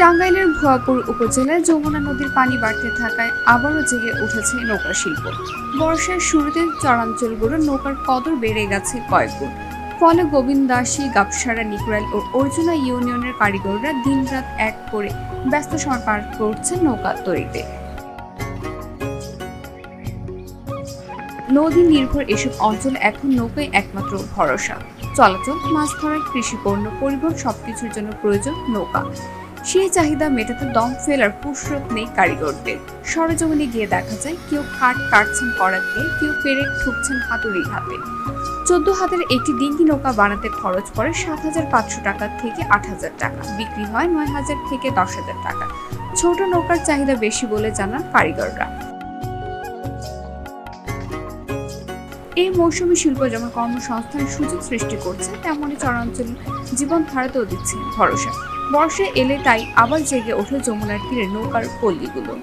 টাঙ্গাইলের ভুয়াপুর উপজেলায় যমুনা নদীর পানি বাড়তে থাকায় আবারও জেগে উঠেছে নৌকা শিল্প। বর্ষার শুরুতে চরাঞ্চলগুলো নৌকার কদর বেড়ে গেছে কয়েকগুণ ফলে গোবিন্দাসী গাপসারা নিকুরাল ও অর্জুনা ইউনিয়নের কারিগররা দিনরাত এক করে ব্যস্ত সময় পার করছেন নৌকা তৈরিতে। নদী নির্ভর এসব অঞ্চল এখন নৌকায় একমাত্র ভরসা। চলাচল, মাছ ধরা কৃষি পণ্য, পরিবহন সবকিছুর জন্য প্রয়োজন নৌকা। সেই চাহিদা মেটাতে দম ফেলার ফুসরত নেই কারিগরদের। সরজমিনে গিয়ে দেখা যায়, কেউ কাঠ কাটছেন করাত দিয়ে কেউ পেরেক ঠুকছেন হাতুড়ি হাতে। চোদ্দ হাতের একটি ডিঙ্গি নৌকা বানাতে খরচ পড়ে সাত হাজার পাঁচশো টাকা থেকে আট হাজার টাকা, বিক্রি হয় নয় হাজার থেকে দশ হাজার টাকা। ছোট নৌকার চাহিদা বেশি বলে জানান কারিগররা। এই মৌসুমী শিল্প যেমন কর্মসংস্থানের সুযোগ সৃষ্টি করছে তেমনই চরাঞ্চল জীবন ধারাতেও দিচ্ছে ভরসা। বর্ষা এলে তাই আবার জেগে ওঠে যমুনার তীরে নৌকার পল্লীগুলো।